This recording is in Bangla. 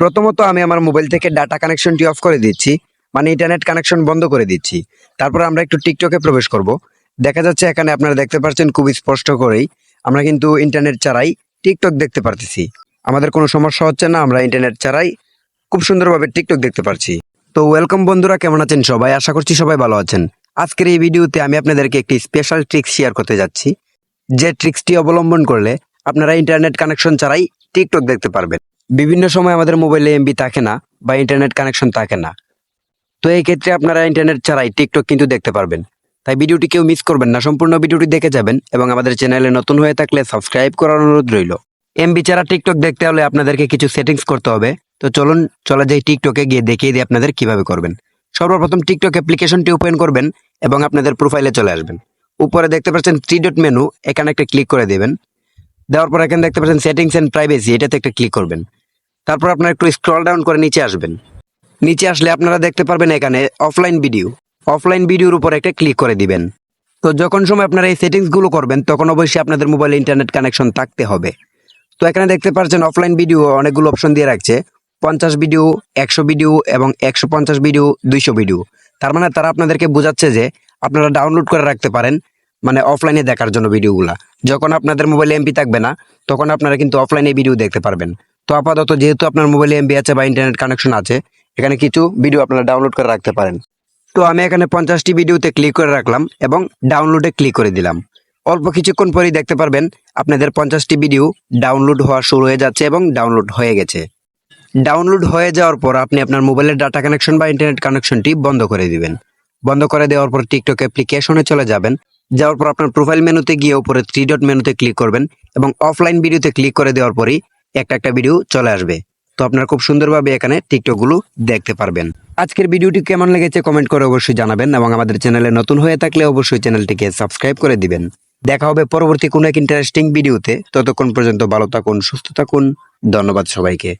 প্রথমত আমি আমার মোবাইল থেকে ডাটা কানেকশনটি অফ করে দিচ্ছি। মানে ইন্টারনেট কানেকশন বন্ধ করে দিচ্ছি। তারপর আমরা একটু টিকটকে প্রবেশ করব। দেখা যাচ্ছে এখানে আপনারা দেখতে পাচ্ছেন খুব স্পষ্ট করেই আমরা কিন্তু ইন্টারনেট ছাড়াই টিকটক দেখতে পারতেছি। আমাদের কোনো সমস্যা হচ্ছে না, আমরা ইন্টারনেট ছাড়াই খুব সুন্দরভাবে টিকটক দেখতে পারছি। তো ওয়েলকাম বন্ধুরা, কেমন আছেন সবাই? আশা করছি সবাই ভালো আছেন। আজকের এই ভিডিওতে আমি আপনাদেরকে একটি স্পেশাল ট্রিক্স শেয়ার করতে যাচ্ছি। যে ট্রিক্সটি অবলম্বন করলে আপনারা ইন্টারনেট কানেকশন ছাড়াই টিকটক দেখতে পারবেন। বিভিন্ন সময় আমাদের মোবাইলে এমবি থাকে না বা ইন্টারনেট কানেকশন থাকে না। তো এই ক্ষেত্রে আপনারা ইন্টারনেট ছাড়াই টিকটক কিন্তু দেখতে পারবেন। তাই ভিডিওটি কেউ মিস করবেন না, সম্পূর্ণ ভিডিওটি দেখে যাবেন এবং আমাদের চ্যানেলে নতুন হয়ে থাকলে সাবস্ক্রাইব করার অনুরোধ রইল। এমবি ছাড়া টিকটক দেখতে হলে আপনাদেরকে কিছু সেটিংস করতে হবে। তো চলুন, চলে যাই টিকটকে গিয়ে দেখিয়ে দিই আপনাদের কীভাবে করবেন। সর্বপ্রথম টিকটক অ্যাপ্লিকেশনটি ওপেন করবেন এবং আপনাদের প্রোফাইলে চলে আসবেন। উপরে দেখতে পাচ্ছেন থ্রি ডট মেনু এখানে একটা ক্লিক করে দেবেন। দেওয়ার পর এখানে দেখতে পাচ্ছেন সেটিংস এন্ড প্রাইভেসি এটাতে একটা ক্লিক করবেন। তারপর আপনারা একটু স্ক্রল ডাউন করে নিচে আসবেন। নিচে আসলে আপনারা দেখতে পারবেন এখানে অফলাইন ভিডিও অফলাইন ভিডিওর উপর একটা ক্লিক করে দিবেন। তো যখন সময় আপনারা এই সেটিংসগুলো করবেন, তখন অবশ্যই আপনাদের মোবাইলে ইন্টারনেট কানেকশন থাকতে হবে। তো এখানে দেখতে পাচ্ছেন অফলাইন ভিডিও অনেকগুলো অপশন দিয়ে রাখছে। পঞ্চাশ ভিডিও একশো ভিডিও এবং একশো পঞ্চাশ ভিডিও দুইশো ভিডিও তার মানে তারা আপনাদেরকে বোঝাচ্ছে যে আপনারা ডাউনলোড করে রাখতে পারেন মানে অফলাইনে দেখার জন্য ভিডিওগুলা যখন আপনাদের মোবাইলে এমপি থাকবে না, তখন আপনারা কিন্তু অফলাইনে ভিডিও দেখতে পারবেন। তো আপাতত যেহেতু আপনার মোবাইলে এমবি আছে বা ইন্টারনেট কানেকশন আছে, এখানে কিছু ভিডিও আপনারা ডাউনলোড করে রাখতে পারেন। তো আমি এখানে পঞ্চাশটি ভিডিওতে ক্লিক করে রাখলাম এবং ডাউনলোডে ক্লিক করে দিলাম। অল্প কিছুক্ষণ পরেই দেখতে পারবেন আপনাদের পঞ্চাশটি ভিডিও ডাউনলোড হওয়া শুরু হয়ে যাচ্ছে এবং ডাউনলোড হয়ে গেছে। ডাউনলোড হয়ে যাওয়ার পর আপনি আপনার মোবাইলের ডাটা কানেকশন বা ইন্টারনেট কানেকশনটি বন্ধ করে দিবেন। বন্ধ করে দেওয়ার পর টিকটক অ্যাপ্লিকেশনে চলে যাবেন। যাওয়ার পর আপনার প্রোফাইল মেনুতে গিয়ে উপরে থ্রি ডট মেনুতে ক্লিক করবেন এবং অফলাইন ভিডিওতে ক্লিক করে দেওয়ার পরই একটা একটা ভিডিও চলে আসবে। তো আপনারা খুব সুন্দরভাবে এখানে টিকটকগুলো দেখতে পারবেন। আজকের ভিডিওটি কেমন লেগেছে কমেন্ট করে অবশ্যই জানাবেন এবং আমাদের চ্যানেলে নতুন হয়ে থাকলে অবশ্যই চ্যানেলটিকে সাবস্ক্রাইব করে দিবেন। দেখা হবে পরবর্তী কোনো এক ইন্টারেস্টিং ভিডিওতে ততক্ষণ পর্যন্ত ভালো থাকুন, সুস্থ থাকুন। ধন্যবাদ সবাইকে।